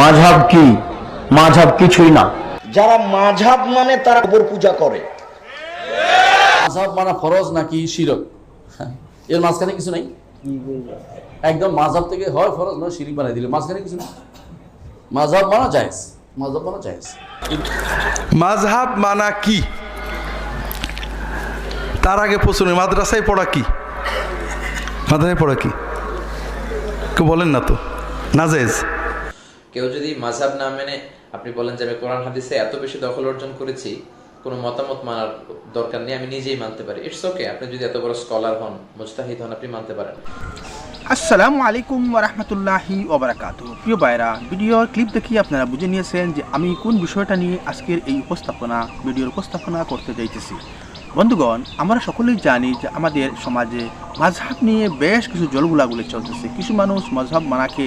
মাঝহাব কি? মাঝাব কিছুই না। যারা মাঝাব মানে তারা কবর পূজা করে। মাঝহাব মানা ফরজ নাকি শিরক? এর মাঝখানে কিছু নাই? একদম মাঝহাব থেকে হয় ফরজ নয় শিরিক বানাই দিলে। মাঝখানে কিছু নেই? মাঝহাব মানা জায়েজ। মাঝহাব মানা জায়েজ। মাঝহাব মানা কি? তার আগে প্রশ্ন মাদ্রাসায় পড়া কি? মাদ্রাসায় পড়া কি? কেউ বলেন না তো। নাজেজ কেউ যদি মাঝহাব না মেনে আপনি বলেন যে আমি কোরআন হাদিসে এত বেশি দখল অর্জন করেছি, কোনো মতামত মানার দরকার নেই, আমি নিজেই মানতে পারি। ইটস ওকে আপনি যদি এত বড় স্কলার হন, মুজতাহিদ হন, আপনি মানতে পারেন। আসসালামু আলাইকুম ওরহমতুল্লাহি ওবরাকাত প্রিয় ভাইরা ভিডিওর ক্লিপ দেখিয়ে আপনারা বুঝে নিয়েছেন যে আমি কোন বিষয়টা নিয়ে আজকের এই উপস্থাপনা ভিডিওর উপস্থাপনা করতে যাইতেছি। বন্ধুগণ, আমরা সকলেই জানি যে আমাদের সমাজে মাঝহাব নিয়ে বেশ কিছু জলগুলাগুলি চলতেছে। কিছু মানুষ মজহাব মানাকে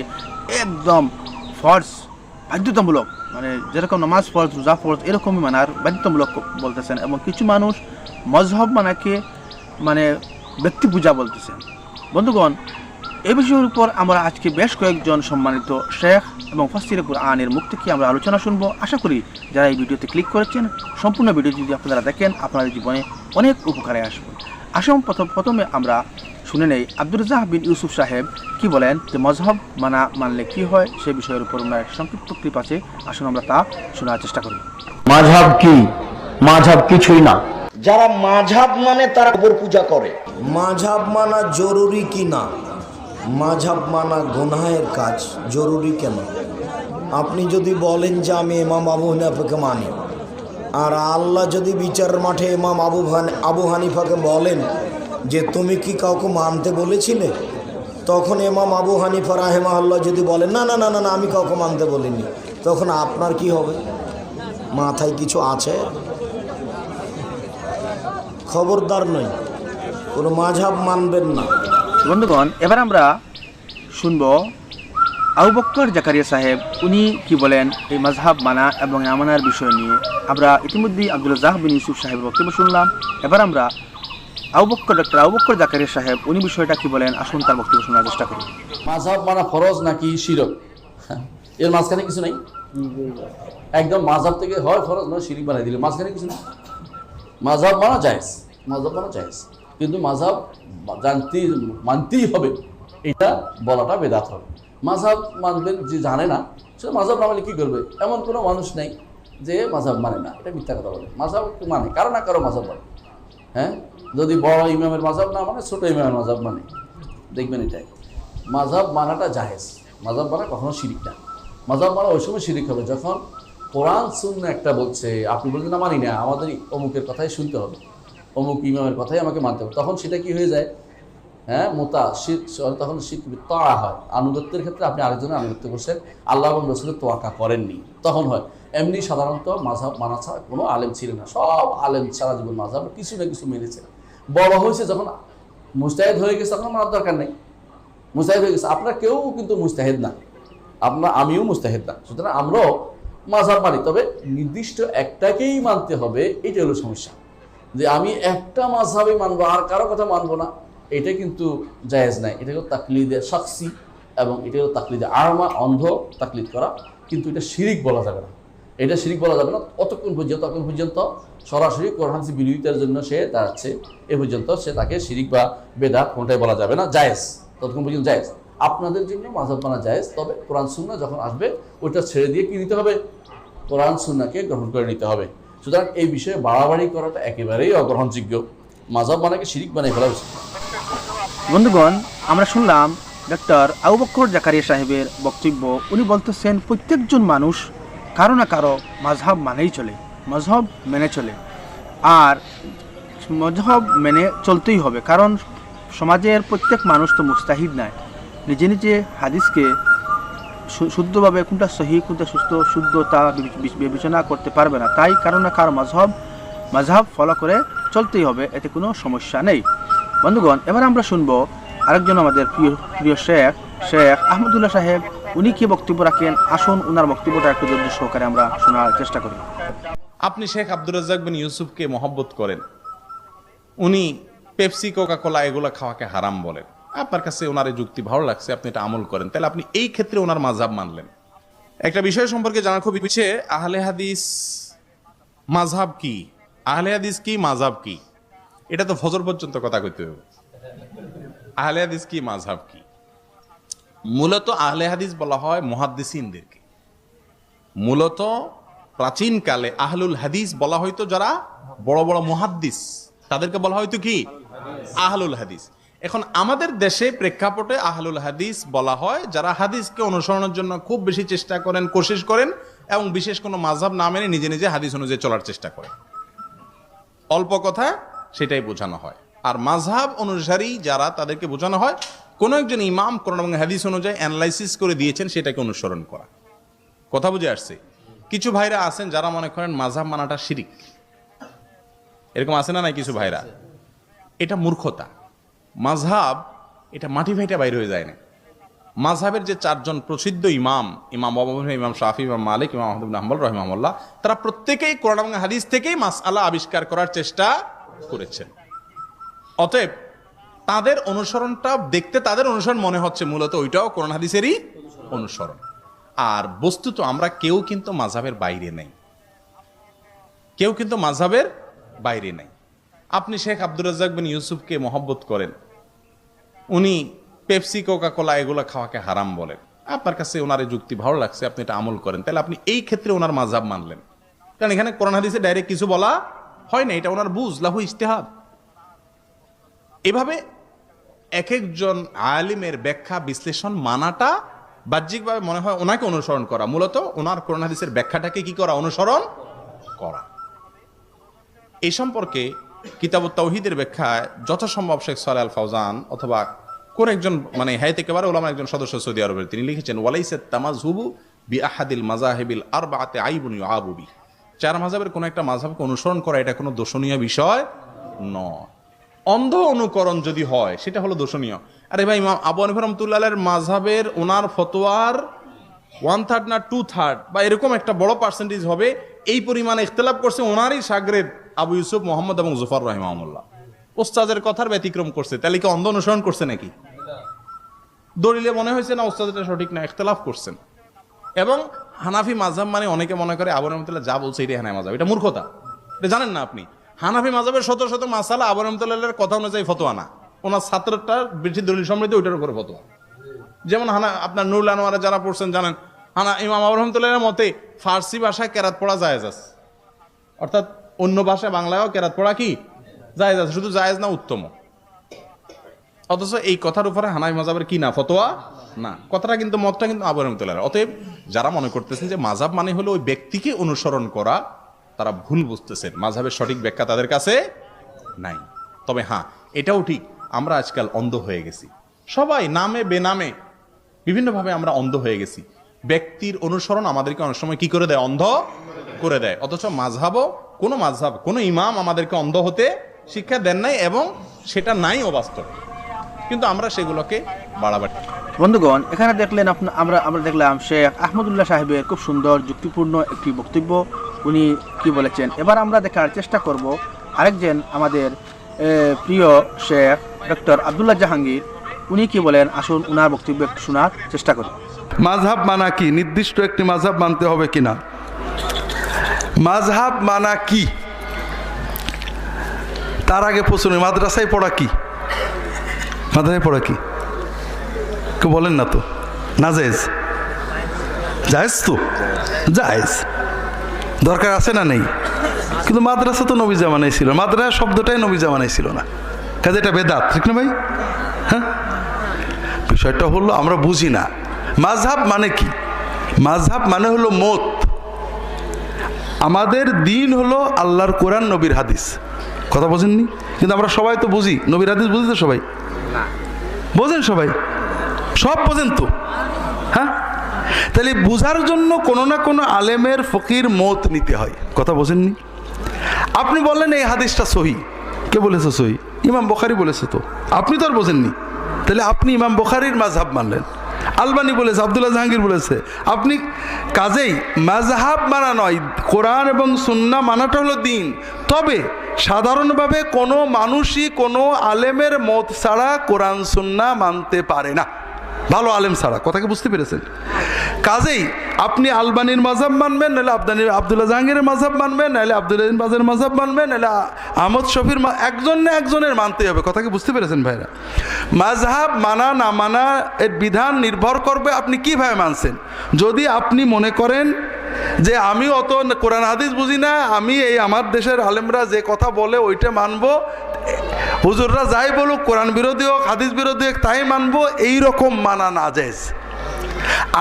একদম ফর্স বাধ্যতামূলক মানে যেরকম নামাজ ফরজ, রোজা ফরজ, এরকমই মানার বাধ্যতামূলক বলতেছেন এবং কিছু মানুষ মজহব মানাকে মানে ব্যক্তি পূজা বলতেছেন। বন্ধুগণ এই বিষয়ের উপর আমরা আজকে বেশ কয়েকজন সম্মানিত শেখ এবং ফাসির আনের মুখ থেকে আমরা আলোচনা শুনব। আশা করি যারা এই ভিডিওতে ক্লিক করেছেন, সম্পূর্ণ ভিডিও যদি আপনারা দেখেন, আপনাদের জীবনে অনেক উপকারে আসবে। আসুন, প্রথম প্রথমে আমরা শুনে নেই। আব্দুর রাজাহ বিন ইউসুফ সাহেব কি বলেন যে মজহব মানা মানলে কি হয় সে বিষয়ের উপর ওনার সংক্ষিপ্ত ক্লিপ আছে। আসুন আমরা তা শোনার চেষ্টা করি। মাঝহাব কি? মাঝহাব কিছুই না। যারা মাঝাব মানে তারা কবর পূজা করে। মাঝাব মানা জরুরি কি না? মাঝাব মানা গুনাহের কাজ জরুরি কেন? আপনি যদি বলেন যে আমি ইমাম আবু হানিফাকে মানি আর আল্লাহ যদি বিচার মাঠে ইমাম আবু হান আবু হানিফাকে বলেন যে তুমি কি কাউকে মানতে বলেছিলে? তখন এমাম আবু হানিফা রাহেমা আল্লাহ যদি বলেন, না না না না না, আমি কাউকে মানতে বলিনি। তখন আপনার কি হবে? মাথায় কিছু আছে? খবরদার নয় কোনো মাঝাব মানবেন না। বন্ধুগণ, এবার আমরা শুনব আবু বক্কর জাকারিয়া সাহেব, উনি কি বলেন এই মাজহাব মানা এবং আমানার বিষয় নিয়ে। আমরা ইতিমধ্যেই আব্দুল জাহ বিন ইউসুফ সাহেবের বক্তব্য শুনলাম। এবার আমরা আবু বক্কর ডক্টর জাকারিয়া সাহেব, উনি বিষয়টা কি বলেন? আসুন তার বক্তব্য শোনার চেষ্টা ফরজ নাকি শিরক? এর মাঝখানে কিছু নেই? একদম থেকে হয় ফরজ, নয় বানাই দিলে মাঝখানে কিছু নেই? জায়েজ। জায়েজ। কিন্তু জানতে, মানতেই হবে। এটা বলাটা বেদাত হবে। মাঝহাব মানবেন যে জানে না, সে মাঝহাব না মানে কী করবে? এমন কোনো মানুষ নেই যে মাঝহাব মানে না। এটা মিথ্যা কথা বলে। মাঝহাব মানে কারও না কারও মাঝহাব মানে হ্যাঁ? যদি বড় ইমামের মাঝাব না মানে ছোট ইমামের মাঝাব মানে। দেখবেন এটাই মাঝাব মানাটা জাহেজ মাঝাব মানা কখনো শিরিক না। মাঝাব মানা ওই সময় শিরিক হবে। যখন কোরআন শূন্য একটা বলছে, আপনি বলছেন না, মানি না। আমাদের অমুকের কথাই শুনতে হবে। অমুক ইমামের কথাই আমাকে মানতে হবে। তখন সেটা কি হয়ে যায়? হ্যাঁ মোতা শীত তখন শীত তাড়া হয়। আনুগত্যের ক্ষেত্রে আপনি আরেকজনের আনুগত্য করছেন। আল্লাহ এবং রসুলের তোয়াক্কা করেননি। তখন হয়। এমনি সাধারণত মাঝহাব মানা ছাড়া কোনো আলেম ছিলেন না। সব আলেম সারা জীবন মাঝহাব কিছু না কিছু মেনেছে। বড় হয়েছে যখন মুস্তাহিদ হয়ে গেছে, তখন মানার দরকার নেই। মুস্তাহিদ হয়ে গেছে। আপনার কেউ কিন্তু মুস্তাহিদ না। আপনার, আমিও মুস্তাহিদ না। সুতরাং আমরাও মাঝহাব মানি। তবে নির্দিষ্ট একটাকেই মানতে হবে এটা হলো সমস্যা। যে আমি একটা মাঝহাবই মানবো, আর কারও কথা মানবো না। এটা কিন্তু জায়েজ নাই। এটা হলো তাকলিদে সাক্ষী এবং এটা হলো তাকলিদে আরমা, অন্ধ, তাকলিদ করা। কিন্তু এটা শিরিক বলা যাবে না। এটা শিরিক বলা যাবে না। অতক্ষণ পর্যন্ত, ততক্ষণ পর্যন্ত সরাসরি কোরআন বিরোধিতার জন্য সে দাঁড়াচ্ছে। এ পর্যন্ত সে তাকে শিরিক বা বেদাত কোনটাই বলা যাবে না। জায়েজ। ততক্ষণ পর্যন্ত জায়েজ। আপনাদের জন্য মাঝহাব মানা জায়েজ। তবে কোরআন সুন্না যখন আসবে, ওইটা ছেড়ে দিয়ে কি নিতে হবে? কোরআন সুন্নাকে গ্রহণ করে নিতে হবে। সুতরাং এই বিষয়ে বাড়াবাড়ি করাটা একেবারেই অগ্রহণযোগ্য। মাঝহাব মানাকে শিরিক বানিয়ে ফেলা উচিত। বন্ধুগণ, আমরা শুনলাম ডক্টর আবু বক্কর জাকারিয়া সাহেবের বক্তব্য। উনি বলতেছেন, প্রত্যেকজন মানুষ কারও না কারও মাঝহাব মানেই চলে মজহব মেনে চলে। আর মজহব মেনে চলতেই হবে, কারণ সমাজের প্রত্যেক মানুষ তো মুস্তাহিদ নয় নিজে নিজে হাদিসকে শুদ্ধভাবে কোনটা সহি, কোনটা সুস্থ, শুদ্ধ তা বিবেচনা করতে পারবে না। তাই কারও না কারও মাঝহব মাঝহাব ফলো করে চলতেই হবে, এতে কোনো সমস্যা নেই। বন্ধুগণ, এবার আমরা শুনব আরেকজন আমাদের প্রিয় প্রিয় শেখ শেখ আহমদুল্লাহ সাহেব। উনি কি বক্তব্য রাখেন? আসুন ওনার বক্তব্যটা একটু ধৈর্য সহকারে আমরা শোনার চেষ্টা করি। আপনি শেখ আব্দুর রাজ্জাক বিন ইউসুফকে মহব্বত করেন। উনি পেপসি কোকা কোলা এগুলো খাওয়াকে হারাম বলেন। আপনার কাছে ওনার এই যুক্তি ভালো লাগছে, আপনি এটা আমল করেন। তাহলে আপনি এই ক্ষেত্রে ওনার মাঝাব মানলেন। একটা বিষয় সম্পর্কে জানার খুব ইচ্ছে, আহলে হাদিস মাঝহাব কি? আহলে হাদিস কি মাঝহাব কি? এটা তো ফজর পর্যন্ত কথা কইতে হবে আহলে হাদিস কি মাঝহাব কি? মূলত আহলে হাদিস বলা হয় মুহাদ্দিসিনদেরকে। মূলত প্রাচীনকালে আহলুল হাদিস বলা হয়তো যারা বড় বড় মুহাদ্দিস। তাদেরকে বলা হয়তো কি? আহলুল হাদিস। এখন আমাদের দেশে প্রেক্ষাপটে আহলুল হাদিস বলা হয় যারা হাদিসকে অনুসরণের জন্য খুব বেশি চেষ্টা করেন, কোশিশ করেন এবং বিশেষ কোনো মাঝহাব না মেনে নিজে নিজে হাদিস অনুযায়ী চলার চেষ্টা করেন। অল্প কথা সেটাই বোঝানো হয়। আর মাঝহাব অনুসারী যারা তাদেরকে বোঝানো হয়, কোনো একজন ইমাম কোরআন এবং হাদিস অনুযায়ী অ্যানালাইসিস করে দিয়েছেন, সেটাকে অনুসরণ করা। কথা বুঝে আসছে? কিছু ভাইরা আছেন যারা মনে করেন মাঝহাব মানাটা শিরিক। এরকম আছে না নাই কিছু ভাইরা? এটা মূর্খতা। মাঝহাব এটা মাটি ভাইটা বাইর হয়ে যায় না। মাঝহাবের যে চারজন প্রসিদ্ধ ইমাম ইমাম ইমাম শাফি, ইমাম মালিক, ইমাম আহমদ বিন হাম্বল তারা প্রত্যেকেই কোরআন হাদিস থেকেই মাসআলা আবিষ্কার করার চেষ্টা করেছেন অতএব তাদের অনুসরণটা, দেখতে তাদের অনুসরণ মনে হচ্ছে মূলত ওইটাও কোরআন হাদিসেরই অনুসরণ। আর বস্তুত আমরা, কেউ কিন্তু মাঝহাবের বাইরে নেই। কেউ কিন্তু মাঝহাবের বাইরে নেই। আপনি শেখ আব্দুর রাজ্জাক বিন ইউসুফকে মহব্বত করেন। উনি পেপসি কোকা কোলা এগুলো খাওয়াকে হারাম বলেন। আপনার কাছে ওনার যুক্তি ভালো লাগছে, আপনি এটা আমল করেন। তাহলে আপনি এই ক্ষেত্রে ওনার মাঝহাব মানলেন। কারণ এখানে কোরআন হাদিসে ডাইরেক্ট কিছু বলা হয় না, এটা ওনার বুঝ, লাহু ইস্তেহাদ এভাবে এক একজন আলিমের ব্যাখ্যা বিশ্লেষণ মানাটা বাহ্যিকভাবে মনে হয় ওনাকে অনুসরণ করা। মূলত ওনার কোরআন হাদিসের ব্যাখ্যাটাকে কি করা? অনুসরণ করা। এই সম্পর্কে কিতাব তাওহিদের ব্যাখ্যায় যথাসম্ভব শেখ সালে আল ফাউজান অথবা কোন একজন মানে হায়াত একেবারে ওলামার একজন সদস্য সৌদি আরবের, তিনি লিখেছেন ওয়ালাইসেদ তামাজ হুবু বি আহাদিল মাজাহেবিল আর বাতে আইবুনি আবুবি চার মাঝাবের কোনো একটা মাঝাবকে অনুসরণ করা এটা কোনো দোষণীয় বিষয় নয়। অন্ধ অনুকরণ যদি হয়, সেটা হলো দোষণীয়। আরে ভাই আবু হানিফা রহমতুল্লাহের মাঝহাবের ওনার ফতোয়ার ওয়ান থার্ড না টু থার্ড বা এরকম একটা বড় পার্সেন্টেজ হবে, এই পরিমাণে ইখতলাফ করছে ওনারই সাগরের আবু ইউসুফ মোহাম্মদ এবং জুফার রহিমাহুল্লাহ। ওস্তাদের কথার ব্যতিক্রম করছে, তাহলে কি অন্ধ অনুসরণ করছে নাকি? দলিলে মনে হয়েছে না, ওস্তাদ এটা সঠিক না, ইখতলাফ করছেন। এবং হানাফি মাঝহাব মানে অনেকে মনে করে আবু রহমতুল্লাহ যা বলছে এটাই হানাফি মাঝহাব এটা মূর্খতা। এটা জানেন না আপনি? হানাফি মাঝহাবের শত শত মাসালা আবু রহমতুল্লাহের কথা অনুযায়ী ফতোয়া না। ওনার ছাত্রটা বেশি দলিল সমৃদ্ধ ওইটার উপরে ফতোয়া। যেমন হানা, আপনার নুরুল আনোয়ারা যারা পড়ছেন জানেন, হানা, ইমাম আবু রহমতুল্লাহের মতে ফার্সি ভাষায় কেরাত পড়া জায়েজ আছে। অর্থাৎ অন্য ভাষায় বাংলায়ও কেরাত পড়া কি? জায়েজ আছে। শুধু জায়েজ না উত্তম অথচ এই কথার উপরে হানাফি মাজাবের কি না ফতোয়া? না, কথাটা কিন্তু, মতটা কিন্তু আবু রহমতুল্লাহ অতএব যারা মনে করতেছেন যে মাঝাব মানে হলো ওই ব্যক্তিকে অনুসরণ করা, তারা ভুল বুঝতেছেন। মাঝাবের সঠিক ব্যাখ্যা তাদের কাছে নাই। তবে হ্যাঁ এটাও ঠিক, আমরা আজকাল অন্ধ হয়ে গেছি। সবাই নামে, বেনামে বিভিন্নভাবে আমরা অন্ধ হয়ে গেছি। ব্যক্তির অনুসরণ আমাদেরকে অনেক সময় কি করে দেয়? অন্ধ করে দেয়। অথচ মাঝহাবও, কোনো মাঝহাব, কোনো ইমাম আমাদেরকে অন্ধ হতে শিক্ষা দেন নাই এবং সেটা নাই অবাস্তব কিন্তু আমরা সেগুলোকে বাড়াবাড়ি বন্ধুগণ, এখানে দেখলেন আপনার আমরা আমরা দেখলাম শেখ আহমদুল্লাহ সাহেবের খুব সুন্দর, যুক্তিপূর্ণ একটি বক্তব্য। উনি কি বলেছেন? এবার আমরা দেখার চেষ্টা করব আরেকজন আমাদের প্রিয় শেখ ডক্টর আবদুল্লাহ জাহাঙ্গীর। উনি কি বলেন? আসুন উনার বক্তব্য একটু শোনার চেষ্টা করি। মাঝহাব মানা কি? নির্দিষ্ট একটি মাঝহাব মানতে হবে কি না মাঝহাব মানা কি? তার আগে প্রশ্ন মাদ্রাসায় পড়া কি? মাদ্রাসায় পড়া কি? কেউ বলেন না তো। না জায়েজ? জায়েজ তো? জায়েজ। দরকার আছে না নেই? কিন্তু মাদ্রাসা তো নবী জামানাই ছিল। মাদ্রাসা শব্দটাই নবী জামানাই ছিল না। কাজে এটা বেদাত ঠিক না ভাই? হ্যাঁ? বিষয়টা হলো আমরা বুঝি না। মাঝহাব মানে কি? মাঝহাব মানে হলো মত। আমাদের দিন হলো আল্লাহর কোরআন নবীর হাদিস। কথা বোঝেননি? কিন্তু আমরা সবাই তো বুঝি। নবীর হাদিস বুঝি তো সবাই বোঝেন সবাই? সব বোঝেন তো। হ্যাঁ? তাহলে বোঝার জন্য কোনো না কোনো আলেমের ফকির মত নিতে হয়। কথা বোঝেননি? আপনি বললেন এই হাদিসটা সহি। কে বলেছে সহি? ইমাম বখারি বলেছে তো। আপনি তো আর বোঝেননি। তাহলে আপনি ইমাম বখারির মাঝহাব মানলেন। আলবানি বলেছে, আবদুল্লাহ জাহাঙ্গীর বলেছে, আপনি কাজেই মাঝহাব মানা নয়, কোরআন এবং সুন্না মানাটা হলো দিন। তবে সাধারণভাবে কোনো মানুষই কোনো আলেমের মত ছাড়া কোরআন সুন্না মানতে পারে না। ভালো আলেম ছাড়া কথাকে বুঝতে পেরেছেন? কাজেই আপনি আলবানির মাঝাব মানবেন, নাহলে আবদানির, আবদুল্লাহ জাহাঙ্গীরের মাজাব মানবেন, নাহলে আবদুল্লাহ বাজের মাজাব মানবেন, নাহলে আহমদ শফির একজন না একজনের মানতেই হবে কথাকে বুঝতে পেরেছেন ভাইরা? মাঝহাব মানা না মানা এর বিধান নির্ভর করবে আপনি কীভাবে মানছেন। যদি আপনি মনে করেন যে আমি অত কোরআন হাদিস বুঝি না, আমি এই আমার দেশের আলেমরা যে কথা বলে ওইটা মানবো হুজুররা যাই বলুক, কোরআন বিরোধী হোক, হাদিস বিরোধী হোক, তাই মানবো, এইরকম মানা না যায়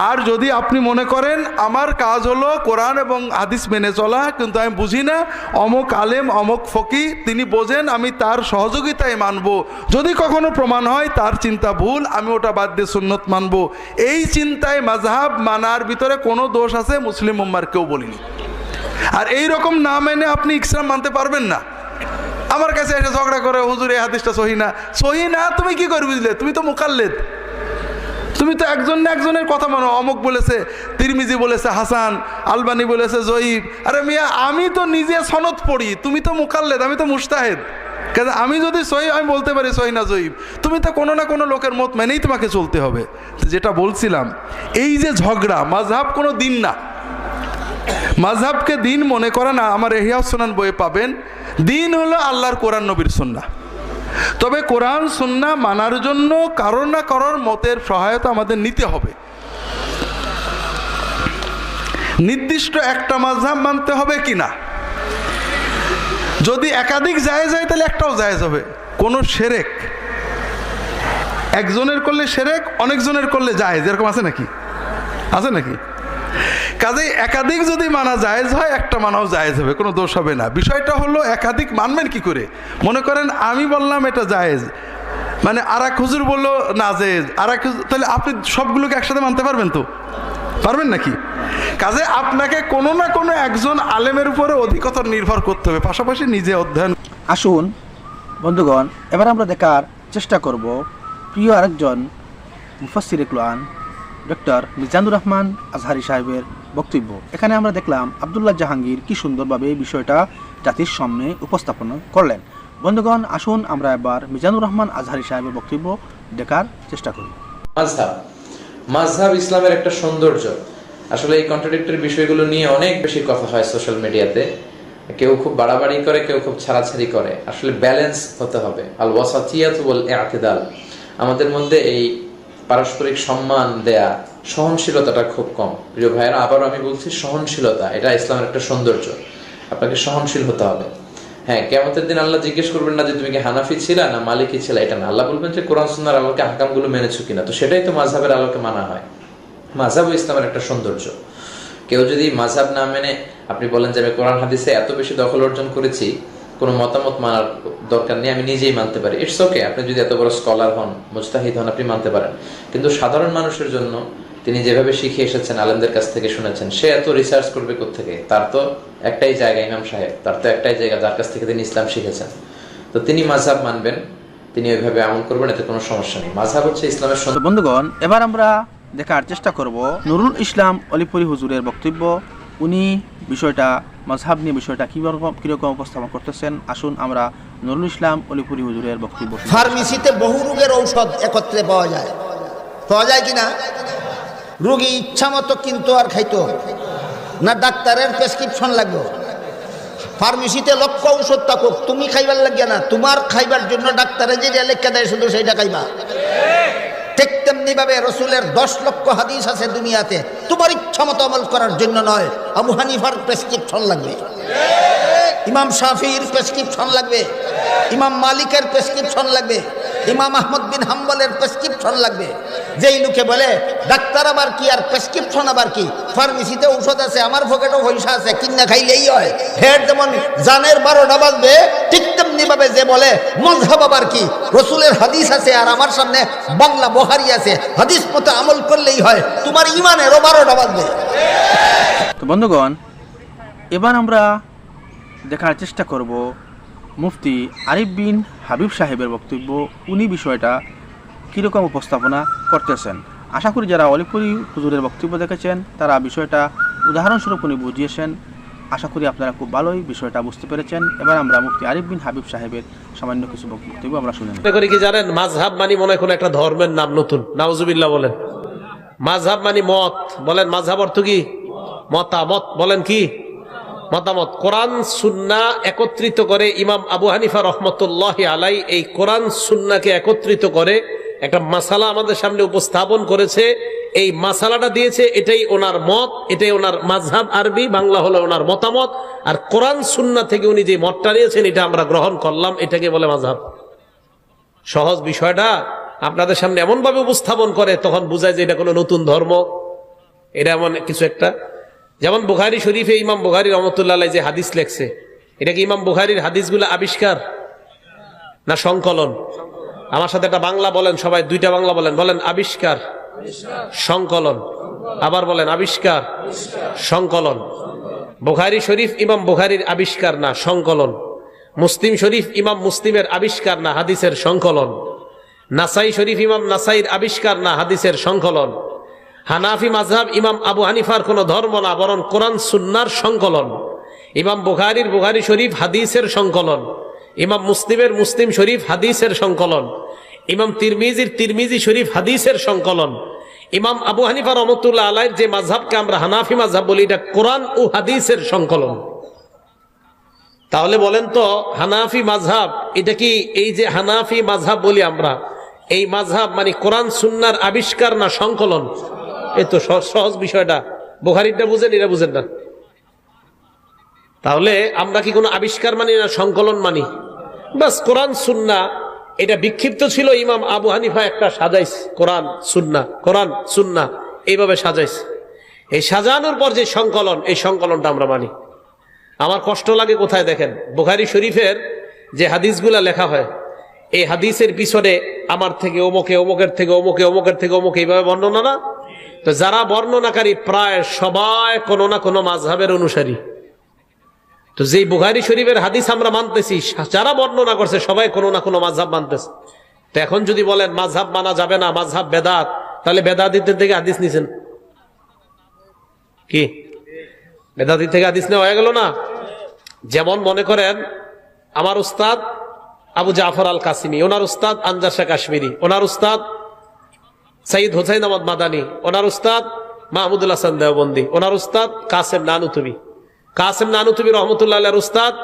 আর যদি আপনি মনে করেন, আমার কাজ হলো কোরআন এবং হাদিস মেনে চলা, কিন্তু আমি বুঝি না, অমুক আলেম, অমুক ফকি তিনি বোঝেন, আমি তার সহযোগিতায় মানব। যদি কখনো প্রমাণ হয়, তার চিন্তা ভুল, আমি ওটা বাদ দিয়ে সুন্নত মানব। এই চিন্তায় মাঝহাব মানার ভিতরে কোনো দোষ আছে? মুসলিম উম্মার কেউ বলিনি। আর এই রকম না মেনে আপনি ইসলাম মানতে পারবেন না। আমার কাছে এসে ঝগড়া করে, হুজুর, এই হাদিসটা সহি না? সহি না, তুমি কি করে বুঝলে? তুমি তো মোকাল্লেদ। তুমি তো একজন না একজনের কথা মানো। অমুক বলেছে, তিরমিজি বলেছে, হাসান, আলবানি বলেছে, জয়ীব। আরে মিয়া, আমি তো নিজে সনদ পড়ি, তুমি তো মোকাল্লেদ, আমি তো মুস্তাহেদ। কারণ আমি যদি সহি, আমি বলতে পারি সহি না জয়ীব। তুমি তো কোনো না কোনো লোকের মত মেনেই তোমাকে চলতে হবে। যেটা বলছিলাম, এই যে ঝগড়া, মাঝহাব কোনো দিন না। মাঝহাবকে দিন মনে করে না, আমার এহিয়া সোনান বইয়ে পাবেন। দিন হলো আল্লাহর কোরআন নবীর সুন্না তবে কোরআন সুন্না মানার জন্য কারোর না কারোর মতের সহায়তা আমাদের নিতে হবে। নির্দিষ্ট একটা মাঝহাব মানতে হবে কি না? যদি একাধিক যায় যায় তাহলে একটাও জায়েজ হবে। কোনো সেরেক। একজনের করলে সেরেক, অনেকজনের করলে জায়েজ। এরকম আছে নাকি? আছে নাকি? কাজেই একাধিক যদি মানা জায়েজ হয়, একটা মানাও জায়েজ হবে, কোনো দোষ হবে না। বিষয়টা হলো, একাধিক মানবেন কি করে? মনে করেন, আমি বললাম এটা জায়েজ। মানে আর এক হুজুর বলল, না, জায়েজ। আর এক তাহলে আপনি সবগুলোকে একসাথে মানতে পারবেন তো? পারবেন নাকি? কাজে আপনাকে কোনো না কোনো একজন আলেমের উপরে অধিকতর নির্ভর করতে হবে, পাশাপাশি নিজে অধ্যয়ন আসুন, বন্ধুগণ, এবার আমরা দেখার চেষ্টা করব প্রিয় আরেকজন মুফাসির কোরআন, ডক্টর মিজানুর রহমান আজহারি সাহেবের বক্তব্য। এখানে আমরা দেখলাম আবদুল্লাহ জাহাঙ্গীর কি সুন্দরভাবে বিষয়টা জাতির সামনে উপস্থাপন করলেন। বন্ধুগণ, আসুন আমরা এবার মিজানুর রহমান আজহারি সাহেবের বক্তব্য দেখার চেষ্টা করি। ইসলামের একটা সৌন্দর্য। আসলে এই কন্ট্রাডিক্টরি বিষয়গুলো নিয়ে অনেক বেশি কথা হয় সোশ্যাল মিডিয়াতে কেউ খুব বাড়াবাড়ি করে, কেউ খুব ছাড়াছাড়ি করে। আসলে ব্যালেন্স হতে হবে। আল ওয়াসাতিয়াত ওয়াল আমাদের মধ্যে এই পারস্পরিক সম্মান দেয়া সহনশীলতাটা খুব কম। প্রিয় ভাইয়েরা, আবারও আমি বলছি সহনশীলতা, এটা ইসলামের একটা সৌন্দর্য। আপনাকে সহনশীল হতে হবে। হ্যাঁ কেমতের দিন আল্লাহ জিজ্ঞেস করবেন না যে তুমি কি হানাফি ছিলা না মালিকি ছিলা, এটা না। আল্লাহ বলবেন যে কোরআন, সুন্নার আলোকে হাকামগুলো মেনেছো কিনা। তো সেটাই তো মাঝহাবের আলোকে মানা হয়। মাঝহাব ইসলামের একটা সৌন্দর্য। কেউ যদি মাঝহাব না মেনে, আপনি বলেন যে আমি কোরআন, হাদিসে এত বেশি দখল অর্জন করেছি, কোনো মতামত মানার দরকার নেই, আমি নিজেই মানতে পারি। ইটস ওকে আপনি যদি এত বড় স্কলার হন মুস্তাহিদ হন, আপনি মানতে পারেন। কিন্তু সাধারণ মানুষের জন্য তিনি যেভাবে শিখে এসেছেন আলেমদের কাছ থেকে শুনেছেন সে এত রিসার্চ করবে থেকে তার তো একটাই জায়গা ইমাম সাহেব। তার তো একটাই জায়গা যার কাছ থেকে তিনি ইসলাম শিখেছেন। তো তিনি মাঝহাব মানবেন তিনি ওইভাবে আমল করবেন এতে কোনো সমস্যা নেই। মাঝহাব হচ্ছে ইসলামের বন্ধুগণ এবার আমরা দেখার চেষ্টা করব নুরুল ইসলাম অলিপুরি হুজুরের বক্তব্য। উনি বিষয়টা মজহাব নিয়ে বিষয়টা কীরকম কীরকম উপস্থাপন করতেছেন? আসুন আমরা নুরুল ইসলাম অলিপুরি হুজুরের বক্তব্য শুনি। ফার্মেসিতে বহু রোগের ঔষধ একত্রে পাওয়া যায়। পাওয়া যায় কি না রোগী ইচ্ছা মতো কিনতো আর খাইতো না ডাক্তারের প্রেসক্রিপশন লাগবে। ফার্মেসিতে লক্ষ ঔষধ থাকুক, তুমি খাইবার লাগিয়া না, তোমার খাইবার জন্য ডাক্তারে যে লেখা দেয় শুধু সেইটা খাইবা। ঠিক তেমনি ভাবে রসুলের দশ লক্ষ হাদিস আছে দুনিয়াতে, তোমার ইচ্ছা মতো আমল করার জন্য নয়, আবু হানিফার প্রেসক্রিপশন লাগবে। ইমাম শাফির প্রেসক্রিপশন লাগবে। ইমাম মালিকের প্রেসক্রিপশন লাগবে। ইমাম আহমদ বিন হাম্বলের প্রেসক্রিপশন লাগবে। যেই লোকে বলে, ডাক্তার আবার কি আর প্রেসক্রিপশন আবার কি? ফার্মেসিতে ঔষধ আছে, আমার পকেটও পয়সা আছে, কিনা খাইলেই হয়। হেড যেমন জানের বারোটা বাজবে, ঠিক তেমনি ভাবে যে বলে, মজহাব আবার কি? রসুলের হাদিস আছে আর আমার সামনে বাংলা বহারি আছে। হাদিস মতো আমল করলেই হয়, তোমার ইমানেরও বারোটা বাজবে। বন্ধুগণ, এবার আমরা দেখার চেষ্টা করব মুফতি আরিফ বিন হাবিব সাহেবের বক্তব্য, উনি বিষয়টা কীরকম উপস্থাপনা করতেছেন? আশা করি যারা অলিপুরি হুজুরের বক্তব্য দেখেছেন, তারা বিষয়টা উদাহরণস্বরূপ উনি বুঝিয়েছেন। আশা করি আপনারা খুব ভালোই বিষয়টা বুঝতে পেরেছেন। এবার আমরা মুফতি আরিফ বিন হাবিব সাহেবের সামান্য কিছু বক্তব্য আমরা শুনে করি কি জানেন মাঝহাব মানি মনে কোনো একটা ধর্মের নাম নতুন। নাউজুবিল্লাহ বলেন। মাঝহাব মানি মত, বলেন মাঝহাব অর্থ কি? মতামত, বলেন কি? মতামত। কোরআন, সুন্না একত্রিত করে ইমাম আবু হানিফা রহমতুল্লাহ আলাই এই কোরআন, সুন্নাকে একত্রিত করে একটা মাসালা আমাদের সামনে উপস্থাপন করেছে। এই মাসালাটা দিয়েছে, এটাই ওনার মত, এটাই ওনার মাঝহাব আরবি, বাংলা হলো ওনার মতামত। আর কোরআন, সুন্না থেকে উনি যে মতটা নিয়েছেন, এটা আমরা গ্রহণ করলাম, এটাকে বলে মাঝহাব সহজ বিষয়টা, আপনাদের সামনে এমনভাবে উপস্থাপন করে, তখন বোঝায় যে এটা কোনো নতুন ধর্ম। এটা এমন কিছু একটা যেমন বুখারি শরীফে ইমাম বুখারি রহমতুল্লাহ যে হাদিস লেখছে, এটা কি ইমাম বুখারির হাদিসগুলো আবিষ্কার না সংকলন? আমার সাথে একটা বাংলা বলেন, সবাই দুইটা বাংলা বলেন। বলেন আবিষ্কার, সংকলন। আবার বলেন আবিষ্কার, সংকলন। বুখারি শরীফ ইমাম বুখারির আবিষ্কার না সংকলন। মুসলিম শরীফ ইমাম মুসলিমের আবিষ্কার না হাদিসের সংকলন। নাসাই শরীফ ইমাম নাসাইর আবিষ্কার না হাদিসের সংকলন। হানাফি মাঝহাব ইমাম আবু হানিফার কোনো ধর্ম না, বরং কোরআন সুন্নার সংকলন। ইমাম বুখারির বুখারি শরীফ হাদিসের সংকলন। ইমাম মুসলিমের মুসলিম শরীফ হাদিসের সংকলন। ইমাম তিরমিজির তিরমিজি শরীফ হাদিসের সংকলন। ইমাম আবু হানিফা রহমতুল্লাহ আলাইর যে মাঝহাবকে আমরা হানাফি মাঝহাব বলি, এটা কোরআন ও হাদিসের সংকলন। তাহলে বলেন তো, হানাফি মাঝহাব এটা কি এই যে হানাফি মাঝহাব বলি আমরা, এই মাঝহাব মানে কোরআন সুন্নার আবিষ্কার না সংকলন? এই তো সহজ বিষয়টা। বোখারিটা বুঝেন এটা বুঝেন না। তাহলে আমরা কি কোনো আবিষ্কার মানি না সংকলন মানি? বাস, কোরআন, সুন্না, এটা বিক্ষিপ্ত ছিল ইমাম আবু হানিফা একটা সাজাইস, কোরআন, সুন্না কোরআন, সুন্না, এইভাবে সাজাইস। এই সাজানোর পর যে সংকলন, এই সংকলনটা আমরা মানি। আমার কষ্ট লাগে কোথায় দেখেন? বুখারি শরীফের যে হাদিসগুলা লেখা হয়, এই হাদিসের পিছনে আমার থেকে ওমকে, ওমকের থেকে ওমকে, ওমকের থেকে ওমকে এইভাবে বর্ণনা না? তো যারা বর্ণনাকারী, প্রায় সবাই কোনো না কোনো মাঝহাবের অনুসারী। তো যেই বুখারি শরীফের হাদিস আমরা মানতেছি, যারা বর্ণনা করছে, সবাই কোনো না কোনো মাঝহাব মানতেছে। তো এখন যদি বলেন, মাঝহাব মানা যাবে না, মাঝহাব বেদাত, তাহলে বেদাদিতের থেকে হাদিস নিছেন। কি? বেদাতি থেকে হাদিস নেওয়া হয়ে গেল না? যেমন মনে করেন, আমার উস্তাদ আবু জাফর আল কাসিমি ওনার উস্তাদ শাহ কাশ্মীরি ওনার উস্তাদ সঈদ হোসাইন আহমদ মাদানি, ওনার উস্তাদ মাহমুদুল হাসান দেওবন্দি, ওনার উস্তাদ কাসেম নানুতুবি। কাসেম নানুতুবি রহমতুল্লাহ উস্তাদ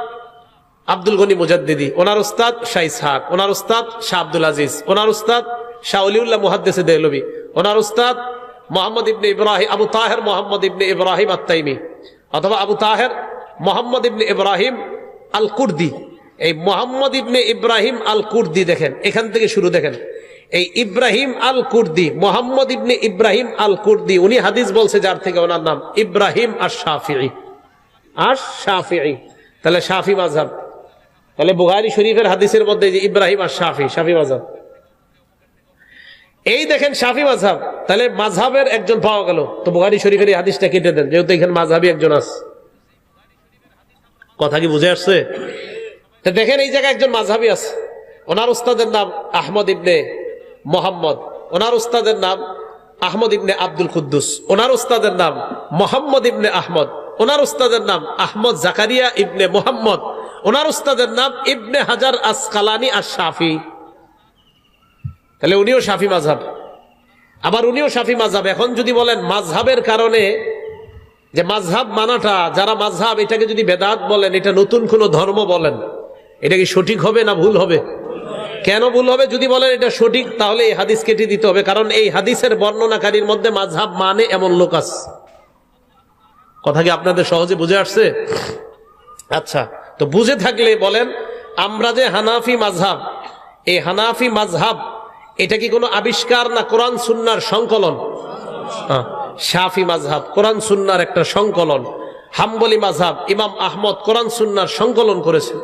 আব্দুল গনি মুজাদ্দিদি, ওনার উস্তাদ শাহ ইসহাক, ওনার উস্তাদ শাহ আব্দুল আজিজ, ওনার উস্তাদ শাহ অলিউল্লাহ মুহাদ্দেসে দেহলবি, ওনার উস্তাদ মোহাম্মদ ইবনে ইব্রাহিম, আবু তাহের মোহাম্মদ ইবনে ইব্রাহিম আত্তাইমি অথবা আবু তাহের মোহাম্মদ ইবনে ইব্রাহিম আল কুর্দি এই মোহাম্মদ ইবনে ইব্রাহিম আল কুর্দি দেখেন, এখান থেকে শুরু দেখেন। এই ইব্রাহিম আল কুর্দি মোহাম্মদ ইবনে ইব্রাহিম আল কুর্দি উনি হাদিস বলছে যার থেকে ওনার নাম ইব্রাহিম আর শাফি আর শাফি তাহলে শাফি মাঝহাব তাহলে বুহারি শরীফের হাদিসের মধ্যে যে ইব্রাহিম আর শাফি শাফি মাঝহাব এই দেখেন শাফি মাঝাব তাহলে মাঝহাবের একজন পাওয়া গেল। তো বুহারি শরীফের হাদিসটা কেটে দেন, যেহেতু এখানে মাঝহাবি একজন আছে। কথা কি বুঝে আসছে? তো দেখেন এই জায়গায় একজন মাঝহাবি আছে। ওনার উস্তাদের নাম আহমদ ইবনে মোহাম্মদ। ওনার উস্তাদের নাম আহমদ ইবনে আব্দুল কুদ্দুস। ওনার উস্তাদের নাম মোহাম্মদ ইবনে আহমদ। ওনার উস্তাদের নাম আহমদ জাকারিয়া ইবনে মোহাম্মদ। ওনার উস্তাদের নাম ইবনে হাজার আসকালানি আর শাফি তাহলে উনিও শাফি মাঝহাব আবার উনিও শাফি মাঝহাব এখন যদি বলেন মাঝহাবের কারণে যে মাঝহাব মানাটা, যারা মাঝহাব এটাকে যদি বেদাত বলেন, এটা নতুন কোনো ধর্ম বলেন, এটা কি সঠিক হবে না ভুল হবে? কেন ভুল হবে? যদি বলেন এটা সঠিক, তাহলে এই হাদিস কেটে দিতে হবে। কারণ এই হাদিসের বর্ণনাকারীর মধ্যে মাঝহাব মানে এমন লোক আছে। কথা কি আপনাদের সহজে বুঝে আসছে? আচ্ছা তো বুঝে থাকলে বলেন, আমরা যে হানাফি মাঝহাব এই হানাফি মাঝহাব এটা কি কোনো আবিষ্কার না কোরআন সুন্নার সংকলন? শাফি মাঝহাব কোরআন সুন্নার একটা সংকলন। হাম্বলি মাঝহাব ইমাম আহমদ কোরআন সুন্নার সংকলন করেছে।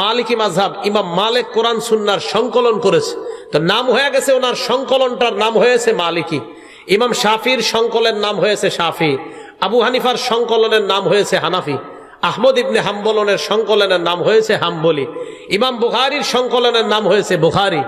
মালিকি মাঝহাব ইমাম মালিক কোরআন সুন্নার সংকলন করেছে। তো নাম হয়ে গেছে ওনার সংকলনটার নাম হয়েছে মালিকি। ইমাম শাফির সংকলনের নাম হয়েছে শাফি। আবু হানিফার সংকলনের নাম হয়েছে হানাফি। আহমদ ইবনে হাম্বলনের সংকলনের নাম হয়েছে হাম্বলি। ইমাম বুখারির সংকলনের নাম হয়েছে বুখারি।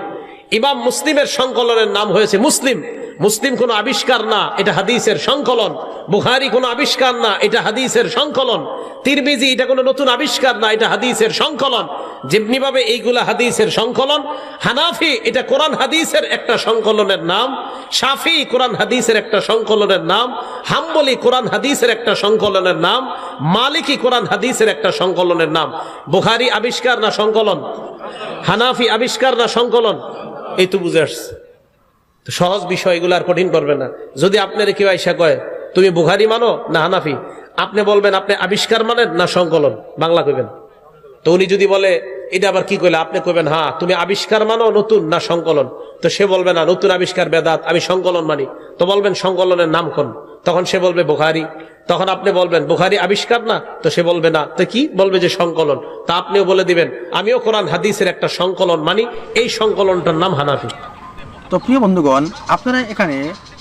ইমাম মুসলিমের সংকলনের নাম হয়েছে মুসলিম। মুসলিম কোনো আবিষ্কার না, এটা হাদিসের সংকলন। বুখারি কোনো আবিষ্কার না, এটা হাদিসের সংকলন। তিরমিজি, এটা কোনো নতুন আবিষ্কার না, এটা হাদিসের সংকলন। যেমনি ভাবে এইগুলা হাদিসের সংকলন, হানাফি, এটা কোরআন হাদিসের একটা সংকলনের নাম, শাফি, কোরআন হাদিসের একটা সংকলনের নাম, হাম্বলি, কোরআন হাদিসের একটা সংকলনের নাম, মালিকি, কোরআন হাদিসের একটা সংকলনের নাম। বুখারি আবিষ্কার না সংকলন? হানাফি আবিষ্কার না সংকলন? এই তো বুঝে আসছে। তো সহজ বিষয় এগুলো আর কঠিন করবে না। যদি আপনার কেউ আইসা কয়, তুমি বুখারি মানো না হানাফি? আপনি বলবেন, আপনি আবিষ্কার মানেন না সংকলন? বাংলা কইবেন। তো উনি যদি বলে, এটা আবার কি কইলে? আপনি কইবেন হ্যাঁ তুমি আবিষ্কার মানো নতুন না সংকলন। তো সে বলবে, না, নতুন আবিষ্কার বেদাত, আমি সংকলন মানি। তো বলবেন, সংকলনের নাম কোন? তখন সে বলবে, বুখারি। তখন আপনি বলবেন, বুখারি আবিষ্কার না? তো সে বলবে, না। তো কি? বলবে যে সংকলন। তা আপনিও বলে দিবেন, আমিও কোরআন, হাদিসের একটা সংকলন মানি। এই সংকলনটার নাম হানাফি। তো প্রিয় বন্ধুগণ আপনারা এখানে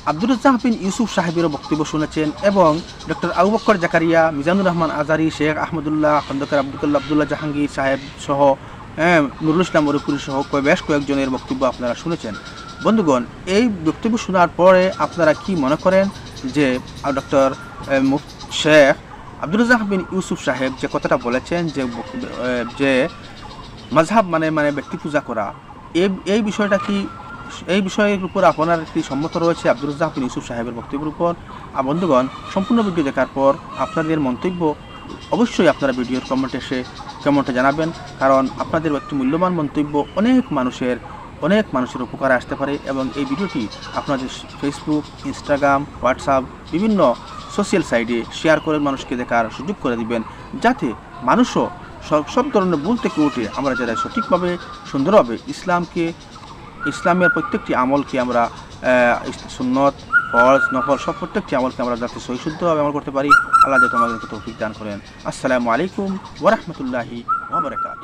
আব্দুর বিন ইউসুফ সাহেবেরও বক্তব্য শুনেছেন এবং ডক্টর আবু বক্কর জাকারিয়া মিজানুর রহমান আজারি শেখ আহমদুল্লাহ খন্দকার আব্দুল্লাহ আবদুল্লাহ জাহাঙ্গীর সাহেব সহ হ্যাঁ, নুরুল ইসলাম ওরপুরি সহ বেশ কয়েকজনের বক্তব্য আপনারা শুনেছেন। বন্ধুগণ এই বক্তব্য শোনার পরে আপনারা কি মনে করেন যে ডক্টর শেখ রাজ্জাক বিন ইউসুফ সাহেব যে কথাটা বলেছেন যে যে মাঝহাব মানে মানে ব্যক্তি পূজা করা এই এই বিষয়টা কি এই বিষয়ের উপর আপনার একটি সম্মত রয়েছে আব্দুল রাজ্জাক বিন ইউসুফ সাহেবের বক্তব্যের উপর। বন্ধুগণ, সম্পূর্ণ ভিডিও দেখার পর আপনাদের মন্তব্য অবশ্যই আপনারা ভিডিওর কমেন্টে এসে কমেন্টে জানাবেন। কারণ আপনাদের একটি মূল্যবান মন্তব্য অনেক মানুষের অনেক মানুষের উপকারে আসতে পারে এবং এই ভিডিওটি আপনাদের ফেসবুক ইনস্টাগ্রাম হোয়াটসঅ্যাপ বিভিন্ন সোশ্যাল সাইটে শেয়ার করে মানুষকে দেখার সুযোগ করে দিবেন। যাতে মানুষও সব সব ধরনের ভুল থেকে উঠে আমরা যারা সঠিকভাবে, সুন্দরভাবে ইসলামকে ইসলামের প্রত্যেকটি আমলকে আমরা সুন্নত, ফরজ, নফল, সব প্রত্যেকটি আমলকে আমরা যাতে সহিশুদ্ধভাবে আমল করতে পারি, আল্লাহ যাতে আমাদেরকে তৌফিক দান করেন। আসসালামু আলাইকুম ওরহমতুল্লাহি ওবরাকাত